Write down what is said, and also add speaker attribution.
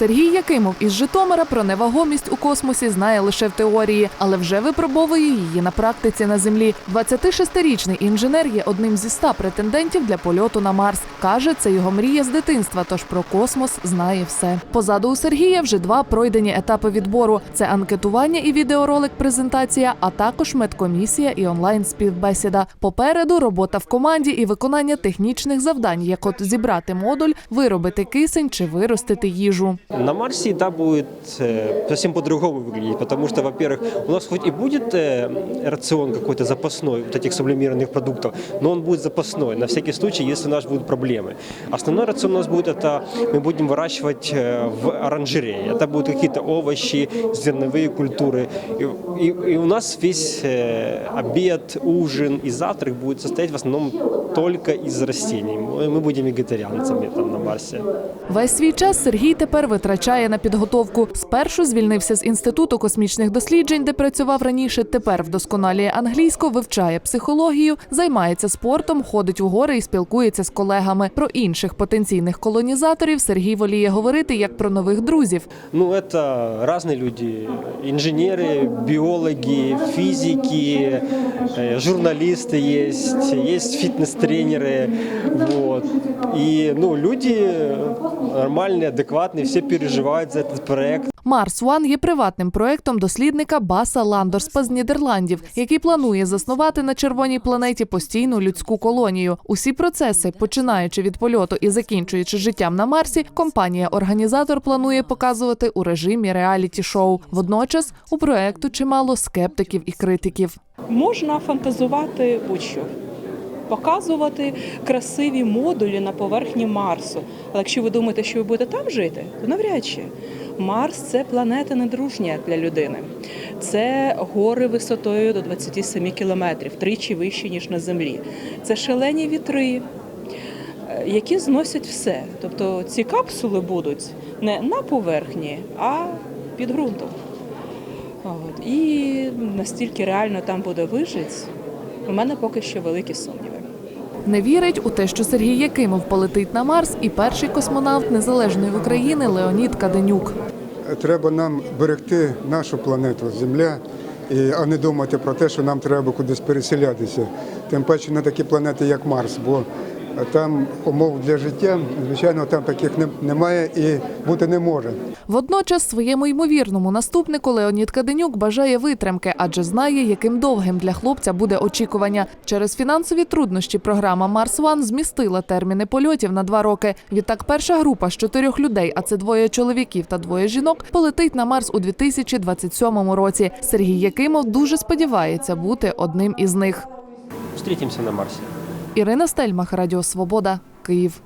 Speaker 1: Сергій Якимов із Житомира про невагомість у космосі знає лише в теорії, але вже випробовує її на практиці на землі. 26-річний інженер є одним зі ста претендентів для польоту на Марс. каже, це його мрія з дитинства, тож про космос знає все. Позаду у Сергія вже два пройдені етапи відбору: це анкетування і відеоролик презентація, а також медкомісія і онлайн співбесіда. Попереду робота в команді і виконання технічних завдань, як от зібрати модуль, виробити кисень чи виростити їжу.
Speaker 2: На Марсе да будет э, совсем по-другому выглядеть, потому что, во-первых, у нас хоть и будет э, рацион какой-то запасной вот этих сублимированных продуктов, но он будет запасной на всякий случай, если у нас будут проблемы. Основной рацион у нас будет это мы будем выращивать э, в оранжерее. Это будут какие-то овощи, зерновые культуры. И, и- и у нас весь э, обед, ужин и завтрак будет состоять в основном только из растений. Мы мы будем вегетарианцами там на Марсе.
Speaker 1: Весь свій час Сергій тепер витрачає на підготовку. Спершу звільнився з інституту космічних досліджень, де працював раніше. Тепер вдосконалює англійську, вивчає психологію, займається спортом, ходить у гори і спілкується з колегами. Про інших потенційних колонізаторів Сергій воліє говорити як про нових друзів.
Speaker 2: Ну, это разные люди. Инженеры, биологи, физики, э, журналисты есть, есть фитнес-тренеры. Вот. И ну, люди нормальные, адекватные, все переживают за этот проект.
Speaker 1: Марс One є приватним проектом дослідника Баса Ландорспа з Нідерландів, який планує заснувати на червоній планеті постійну людську колонію. Усі процеси, починаючи від польоту і закінчуючи життям на Марсі, компанія-організатор планує показувати у режимі реаліті-шоу. Водночас у проекту чимало скептиків і критиків.
Speaker 3: Можна фантазувати будь-що. Показувати красиві модулі на поверхні Марсу. Але якщо ви думаєте, що ви будете там жити, то навряд чи. Марс це планета недружня для людини. Це гори висотою до 27 кілометрів, тричі вищі, ніж на землі. Це шалені вітри, е, які зносять все. Тобто ці капсули будуть не на поверхні, а під ґрунтом. От. І настільки реально там буде вижити, у мене поки що великі сумніви.
Speaker 1: Не вірить у те, що Сергій Якимов полетить на Марс, і перший космонавт незалежної України Леонід Каденюк.
Speaker 4: Треба нам берегти нашу планету Земля, а не думати про те, що нам треба кудись переселятися. Тим паче на такі планети, як Марс, бо там умов для життя, звичайно, там таких немає і бути не може.
Speaker 1: Водночас своєму ймовірному наступнику Леонід Каденюк бажає витримки, адже знає, яким довгим для хлопця буде очікування. Через фінансові труднощі програма Марс One змістила терміни польотів на два роки. Відтак, перша група з чотирьох людей, а це двоє чоловіків та двоє жінок, полетить на Марс у 2027 році. Сергій Якимов дуже сподівається бути одним із них.
Speaker 2: Встретимся на Марсе.
Speaker 1: Ірина Стельмах, Радіо Свобода, Київ.